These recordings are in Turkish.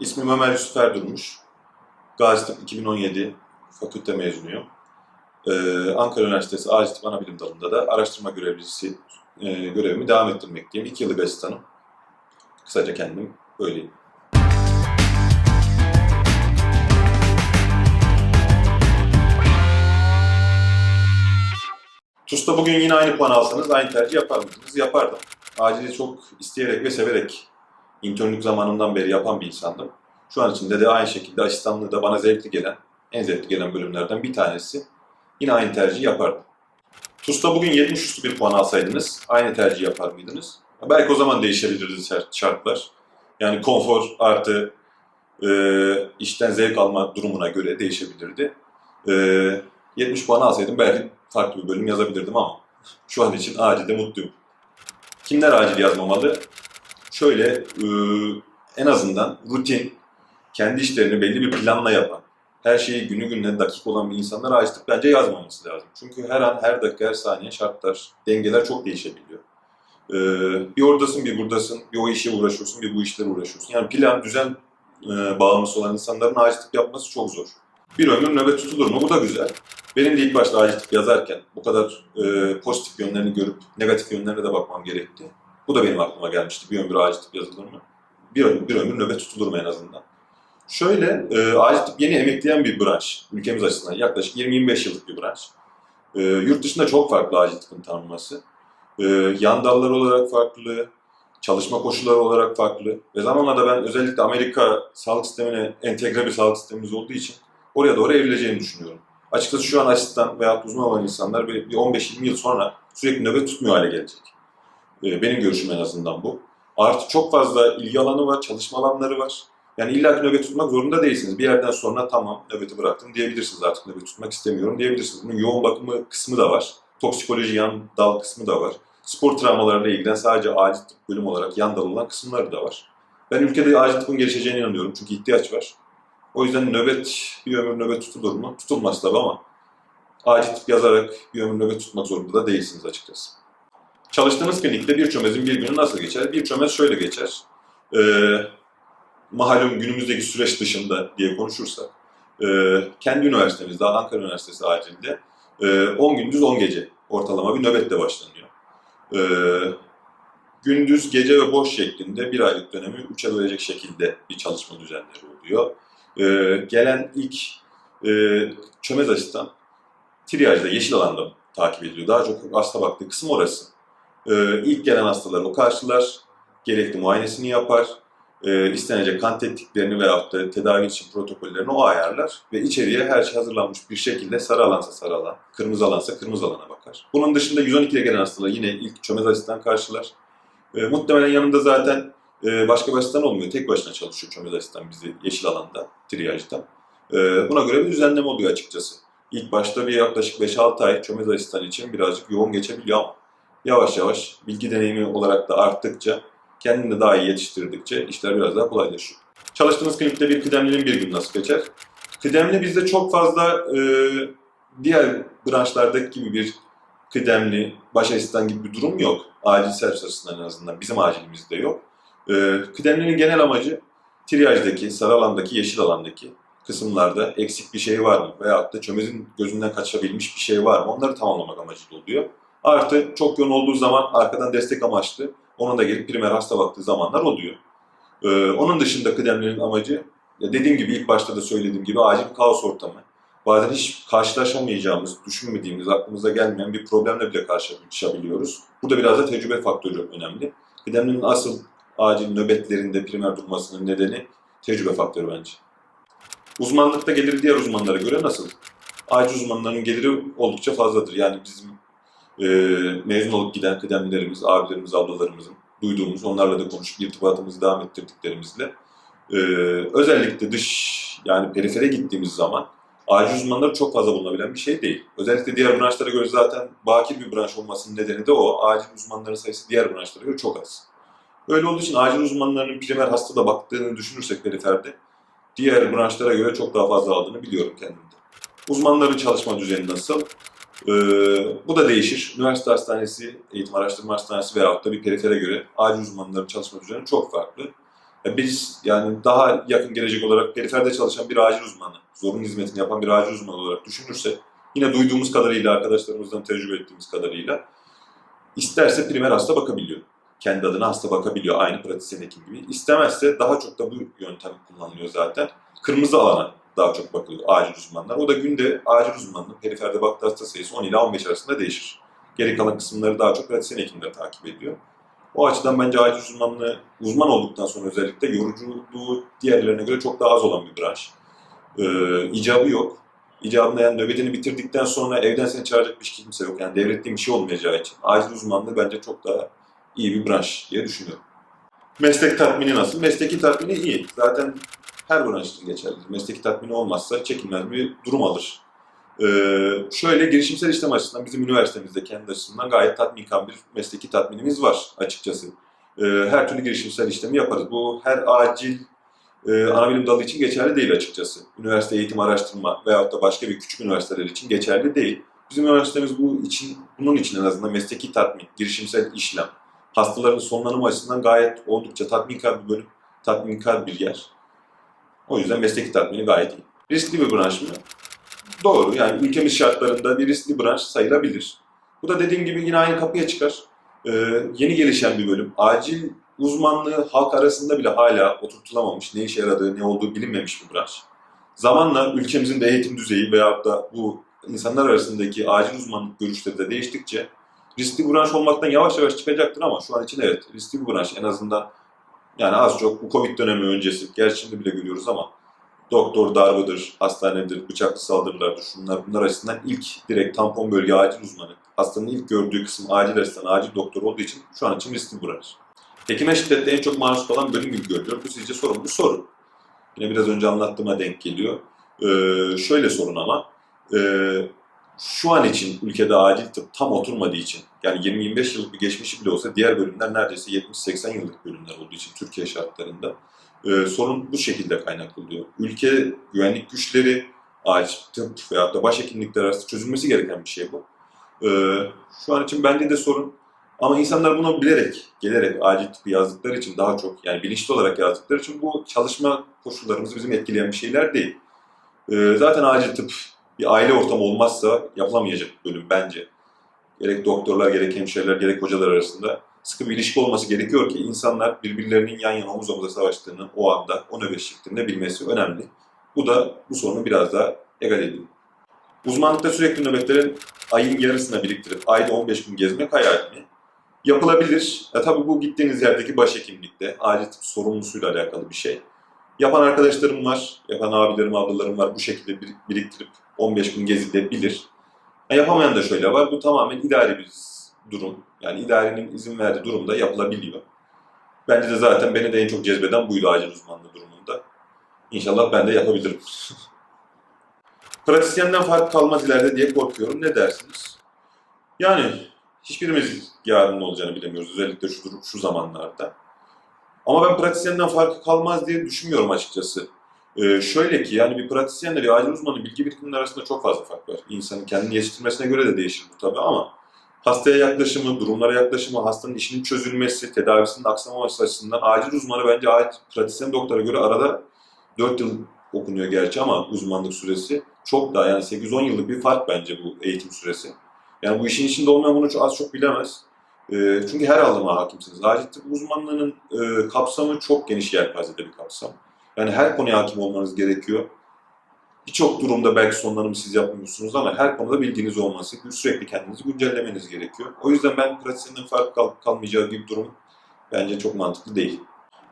İsmim Ömer Yusuf Erdurmuş. Gaziantep 2017 fakülte mezunuyum. Ee, Ankara Üniversitesi Acil Tıp Anabilim Dalı'nda da araştırma görevlisi e, görevimi devam ettirmekteyim. İki yıllık asistanım. Kısaca kendim böyleyim. TUS'ta bugün yine aynı puan alsanız aynı tercih yapar mıydınız? Yapardım. Acili çok isteyerek ve severek internlük zamanından beri yapan bir insandım. Şu an içinde de aynı şekilde asistanlığı da bana zevkli gelen, en zevkli gelen bölümlerden bir tanesi. Yine aynı tercihi yapardım. TUS'ta bugün 70 üstü bir puan alsaydınız aynı tercihi yapar mıydınız? Belki o zaman değişebilirdi şart- şartlar. Yani konfor artı e, işten zevk alma durumuna göre değişebilirdi. E, 70 puan alsaydım belki farklı bir bölüm yazabilirdim ama şu an için acilde mutluyum. Kimler acil yazmamalı? Şöyle e, en azından rutin, kendi işlerini belli bir planla yapan, her şeyi günü gününe dakik olan bir insanlar acillik bence yazmaması lazım. Çünkü her an, her dakika, her saniye şartlar, dengeler çok değişebiliyor. E, bir oradasın, bir buradasın, bir o işe uğraşıyorsun, bir bu işlere uğraşıyorsun. Yani plan, düzen e, bağımlısı olan insanların acillik yapması çok zor. Bir ömür nöbet tutulur mu? Bu da güzel. Benim de ilk başta tıp yazarken bu kadar e, pozitif yönlerini görüp negatif yönlerine de bakmam gerekti. Bu da benim aklıma gelmişti. Bir ömür acil tıp yazılır mı? Bir ömür, bir ömür nöbet tutulur mu en azından? Şöyle, e, acil tıp yeni emekleyen bir branş. Ülkemiz açısından yaklaşık 20-25 yıllık bir branş. E, yurt dışında çok farklı acil tıpın tanınması. E, yan dallar olarak farklı, çalışma koşulları olarak farklı. Ve zamanla da ben özellikle Amerika sağlık sistemine entegre bir sağlık sistemimiz olduğu için oraya doğru evrileceğini düşünüyorum. Açıkçası şu an asistan veya uzman olan insanlar bir 15-20 yıl sonra sürekli nöbet tutmuyor hale gelecek. Ee, Benim görüşüm en azından bu. Artı çok fazla ilgi alanı var, çalışma alanları var. Yani illa ki nöbet tutmak zorunda değilsiniz. Bir yerden sonra tamam nöbeti bıraktım diyebilirsiniz artık nöbet tutmak istemiyorum diyebilirsiniz. Bunun yoğun bakımı kısmı da var. Toksikoloji yan dal kısmı da var. Spor travmalarıyla ilgilen sadece acil tıp bölüm olarak yan dal olan kısımları da var. Ben ülkede acil tıpın gelişeceğine inanıyorum çünkü ihtiyaç var. O yüzden nöbet, bir ömür nöbet tutulur mu? Tutulmaz tabii ama acil tıp yazarak bir ömür nöbet tutmak zorunda da değilsiniz açıkçası. Çalıştığınız klinikte bir çömezin bir günü nasıl geçer? Bir çömez şöyle geçer. Ee, malum günümüzdeki süreç dışında diye konuşursak, e, kendi üniversitemizde, Ankara Üniversitesi acilde e, 10 gündüz 10 gece ortalama bir nöbetle başlanıyor. E, gündüz, gece ve boş şeklinde bir aylık dönemi 3'e bölecek şekilde bir çalışma düzenleri oluyor. Ee, gelen ilk e, çömez asistan triyajda, yeşil alanda takip ediliyor. Daha çok hasta baktığı kısım orası. Ee, ilk gelen hastaları o karşılar, gerekli muayenesini yapar, e, istenecek kan tetkiklerini veyahut da tedavi için protokollerini o ayarlar ve içeriye her şey hazırlanmış bir şekilde sarı alansa sarı alan, kırmızı alansa kırmızı alana bakar. Bunun dışında 112'ye gelen hastalar yine ilk çömez asistan karşılar. E, muhtemelen yanında zaten ee, başka bir asistan olmuyor. Tek başına çalışıyor çömez asistan bizi yeşil alanda, triyajda. Ee, buna göre bir düzenleme oluyor açıkçası. İlk başta bir yaklaşık 5-6 ay çömez asistan için birazcık yoğun geçebiliyor ama yavaş yavaş bilgi deneyimi olarak da arttıkça, kendini de daha iyi yetiştirdikçe işler biraz daha kolaylaşıyor. Çalıştığınız klinikte bir kıdemlinin bir gün nasıl geçer? Kıdemli bizde çok fazla e, diğer branşlardaki gibi bir kıdemli, baş asistan gibi bir durum yok. Acil servis açısından en azından bizim acilimizde yok. Ee, kıdemlinin genel amacı triyajdaki, sarı alandaki, yeşil alandaki kısımlarda eksik bir şey var mı? Veyahut da çömezin gözünden kaçabilmiş bir şey var mı? Onları tamamlamak amacıyla oluyor. Artı çok yoğun olduğu zaman arkadan destek amaçlı ona da gelip primer hasta baktığı zamanlar oluyor. Ee, onun dışında kıdemlinin amacı ya dediğim gibi ilk başta da söylediğim gibi acil kaos ortamı. Bazen hiç karşılaşamayacağımız, düşünmediğimiz, aklımıza gelmeyen bir problemle bile karşılaşabiliyoruz. Burada biraz da tecrübe faktörü önemli. Kıdemlinin asıl acil nöbetlerinde primer durmasının nedeni tecrübe faktörü bence. Uzmanlıkta geliri diğer uzmanlara göre nasıl? Acil uzmanlarının geliri oldukça fazladır. Yani bizim e, mezun olup giden kıdemlilerimiz, abilerimiz, ablalarımızın duyduğumuz, onlarla da konuşup irtibatımızı devam ettirdiklerimizle e, özellikle dış yani perifere gittiğimiz zaman acil uzmanları çok fazla bulunabilen bir şey değil. Özellikle diğer branşlara göre zaten bakir bir branş olmasının nedeni de o. Acil uzmanların sayısı diğer branşlara göre çok az. Öyle olduğu için acil uzmanlarının primer hastada baktığını düşünürsek periferde diğer branşlara göre çok daha fazla aldığını biliyorum kendimde. Uzmanların çalışma düzeni nasıl? Ee, bu da değişir. Üniversite hastanesi, eğitim araştırma hastanesi veyahut da bir perifere göre acil uzmanların çalışma düzeni çok farklı. Biz yani daha yakın gelecek olarak periferde çalışan bir acil uzmanı, zorunlu hizmetini yapan bir acil uzmanı olarak düşünürsek, yine duyduğumuz kadarıyla, arkadaşlarımızdan tecrübe ettiğimiz kadarıyla, isterse primer hasta bakabiliyor. Kendi adına hasta bakabiliyor, aynı pratisyen hekim gibi. İstemezse daha çok da bu yöntem kullanılıyor zaten. Kırmızı alana daha çok bakılıyor acil uzmanlar. O da günde acil uzmanının periferde baktığı hasta sayısı 10 ila 15 arasında değişir. Geri kalan kısımları daha çok pratisyen hekimler takip ediyor. O açıdan bence acil uzmanlığı uzman olduktan sonra özellikle yoruculuğu diğerlerine göre çok daha az olan bir branş. Ee, icabı yok. İcabında yani nöbetini bitirdikten sonra evden seni çağıracak bir kimse yok. Yani devrettiğin bir şey olmayacağı için acil uzmanlığı bence çok daha iyi bir branş diye düşünüyorum. Meslek tatmini nasıl? Mesleki tatmini iyi. Zaten her branş için geçerli. Mesleki tatmini olmazsa çekilmez bir durum alır. Ee, şöyle girişimsel işlem açısından bizim üniversitemizde kendi açısından gayet tatminkar bir mesleki tatminimiz var açıkçası. Ee, her türlü girişimsel işlemi yaparız. Bu her acil e, anabilim dalı için geçerli değil açıkçası. Üniversite eğitim araştırma veyahut da başka bir küçük üniversiteler için geçerli değil. Bizim üniversitemiz bu için, bunun için en azından mesleki tatmin, girişimsel işlem, hastaların sonlanımı açısından gayet oldukça tatminkar bir bölüm, tatminkar bir yer. O yüzden mesleki tatmini gayet iyi. Riskli bir branş mı? Doğru. Yani ülkemiz şartlarında bir riskli branş sayılabilir. Bu da dediğim gibi yine aynı kapıya çıkar. Ee, yeni gelişen bir bölüm. Acil uzmanlığı halk arasında bile hala oturtulamamış, ne işe yaradığı, ne olduğu bilinmemiş bir branş. Zamanla ülkemizin de eğitim düzeyi veyahut da bu insanlar arasındaki acil uzmanlık görüşleri de değiştikçe riskli branş olmaktan yavaş yavaş çıkacaktır ama şu an için evet riskli bir branş en azından yani az çok bu Covid dönemi öncesi, gerçi şimdi bile görüyoruz ama doktor darbıdır, hastanedir, bıçaklı saldırılardır, şunlar bunlar açısından ilk direkt tampon bölge acil uzmanı, hastanın ilk gördüğü kısım acil asistan, acil doktor olduğu için şu an için riskli branş. Hekime şiddette en çok maruz kalan bölüm gibi görülüyor. Bu sizce sorun mu? Sorun. Yine biraz önce anlattığıma denk geliyor. Ee, şöyle sorun ama, e, şu an için ülkede acil tıp tam oturmadığı için, yani 20-25 yıllık bir geçmişi bile olsa diğer bölümler neredeyse 70-80 yıllık bölümler olduğu için Türkiye şartlarında e, sorun bu şekilde kaynaklanıyor. Ülke güvenlik güçleri, acil tıp veyahut da başhekimlikler arasında çözülmesi gereken bir şey bu. E, şu an için bence de sorun ama insanlar bunu bilerek, gelerek acil tıpı yazdıkları için daha çok yani bilinçli olarak yazdıkları için bu çalışma koşullarımızı bizim etkileyen bir şeyler değil. Ee, zaten acil tıp bir aile ortamı olmazsa yapılamayacak bölüm bence. Gerek doktorlar, gerek hemşireler, gerek hocalar arasında sıkı bir ilişki olması gerekiyor ki insanlar birbirlerinin yan yana omuz omuza savaştığını o anda, o nöbetçiliklerinde bilmesi önemli. Bu da bu sorunu biraz daha egal ediyor. Uzmanlıkta sürekli nöbetlerin ayın yarısına biriktirip ayda 15 gün gezmek hayal mi? Yapılabilir. Ya tabii bu gittiğiniz yerdeki başhekimlikte acil tıp sorumlusuyla alakalı bir şey. Yapan arkadaşlarım var, yapan abilerim, ablalarım var bu şekilde bir- biriktirip 15 gün gezilebilir. Ya yapamayan da şöyle var, bu tamamen idari bir durum. Yani idarenin izin verdiği durumda yapılabiliyor. Bence de zaten beni de en çok cezbeden buydu acil uzmanlığı durumunda. İnşallah ben de yapabilirim. Pratisyenden fark kalmaz ileride diye korkuyorum. Ne dersiniz? Yani hiçbirimiz yarın ne olacağını bilemiyoruz. Özellikle şu, şu zamanlarda. Ama ben pratisyenden farkı kalmaz diye düşünmüyorum açıkçası. Ee, şöyle ki yani bir pratisyenle bir acil uzmanı bilgi birikiminin arasında çok fazla fark var. İnsanın kendini yetiştirmesine göre de değişir bu tabii ama hastaya yaklaşımı, durumlara yaklaşımı, hastanın işinin çözülmesi, tedavisinin aksamaması açısından acil uzmanı bence acil pratisyen doktora göre arada 4 yıl okunuyor gerçi ama uzmanlık süresi çok daha yani 8-10 yıllık bir fark bence bu eğitim süresi. Yani bu işin içinde olmayan bunu çok, az çok bilemez. E, çünkü her alıma hakimsiniz. Acil tıp uzmanlığının e, kapsamı çok geniş yelpazede bir kapsam. Yani her konuya hakim olmanız gerekiyor. Birçok durumda belki sonlarımı siz yapmıyorsunuz ama her konuda bilginiz olması, sürekli kendinizi güncellemeniz gerekiyor. O yüzden ben pratisyenden fark kal- kalmayacağı gibi durum bence çok mantıklı değil.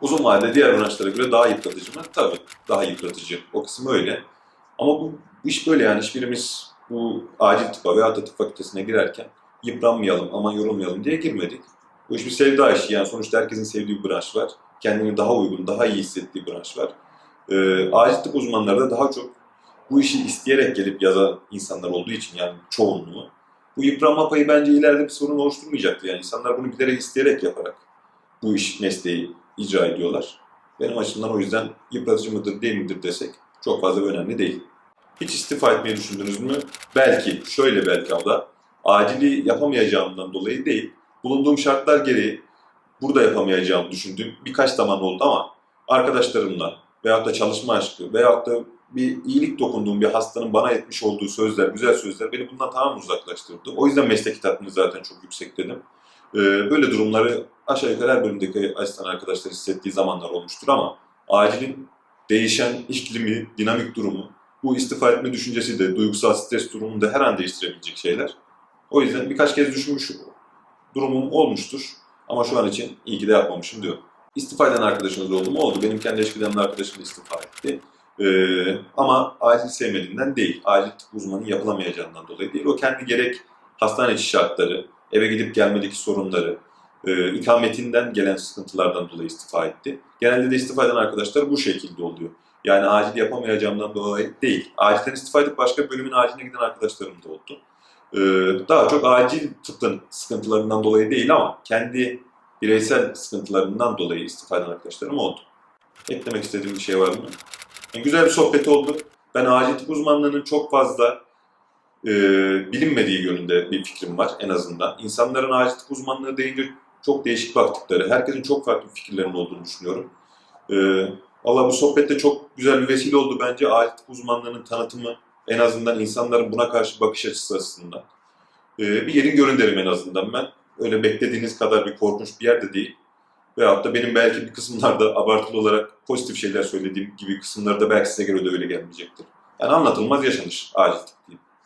Uzun vadede diğer branşlara göre daha yıpratıcı mı? Tabii daha yıpratıcı. O kısmı öyle. Ama bu iş böyle yani hiçbirimiz bu acil tıpa veya da tıp fakültesine girerken yıpranmayalım, aman yorulmayalım diye girmedik. Bu iş bir sevda işi yani sonuçta herkesin sevdiği bir branş var. Kendini daha uygun, daha iyi hissettiği branş var. Ee, tıp uzmanları da daha çok bu işi isteyerek gelip yazan insanlar olduğu için yani çoğunluğu. Bu yıpranma payı bence ileride bir sorun oluşturmayacaktır. Yani insanlar bunu bilerek isteyerek yaparak bu iş mesleği icra ediyorlar. Benim açımdan o yüzden yıpratıcı mıdır değil midir desek çok fazla önemli değil. Hiç istifa etmeyi düşündünüz mü? Belki, şöyle belki abla, acili yapamayacağımdan dolayı değil, bulunduğum şartlar gereği burada yapamayacağımı düşündüğüm birkaç zaman oldu ama arkadaşlarımla veyahut da çalışma aşkı veyahut da bir iyilik dokunduğum bir hastanın bana etmiş olduğu sözler, güzel sözler beni bundan tamamen uzaklaştırdı. O yüzden meslek tatmini zaten çok yüksek dedim. Ee, böyle durumları aşağı yukarı her bölümdeki asistan arkadaşlar hissettiği zamanlar olmuştur ama acilin değişen iklimi, dinamik durumu, bu istifa etme düşüncesi de, duygusal stres durumunu da her an değiştirebilecek şeyler. O yüzden birkaç kez düşünmüş durumum olmuştur. Ama şu an için iyi ki de yapmamışım diyor. İstifa eden arkadaşınız oldu mu? Oldu. Benim kendi eşgüdemli arkadaşım da istifa etti. Ee, ama acil sevmediğinden değil. Acil tıp uzmanı yapılamayacağından dolayı değil. O kendi gerek hastane içi şartları, eve gidip gelmedeki sorunları, e, ikametinden gelen sıkıntılardan dolayı istifa etti. Genelde de istifa eden arkadaşlar bu şekilde oluyor. Yani acil yapamayacağımdan dolayı değil. Acilden istifa edip başka bölümün aciline giden arkadaşlarım da oldu. Ee, daha çok acil tıbbın sıkıntılarından dolayı değil ama kendi bireysel sıkıntılarından dolayı istifa eden arkadaşlarım oldu. Eklemek istediğim bir şey var mı? Yani güzel bir sohbet oldu. Ben acil tıp uzmanlığının çok fazla e, bilinmediği yönünde bir fikrim var en azından. İnsanların acil tıp uzmanlığı deyince çok değişik baktıkları, herkesin çok farklı fikirlerinin olduğunu düşünüyorum. E, Valla bu sohbette çok güzel bir vesile oldu bence acil tıp uzmanlığının tanıtımı. En azından insanların buna karşı bakış açısı açısından. E, bir yerin görün derim en azından ben. Öyle beklediğiniz kadar bir korkunç bir yerde değil. Veyahut da benim belki bir kısımlarda abartılı olarak pozitif şeyler söylediğim gibi kısımlarda belki size göre de öyle gelmeyecektir. Yani anlatılmaz yaşanır acil tıp diyeyim.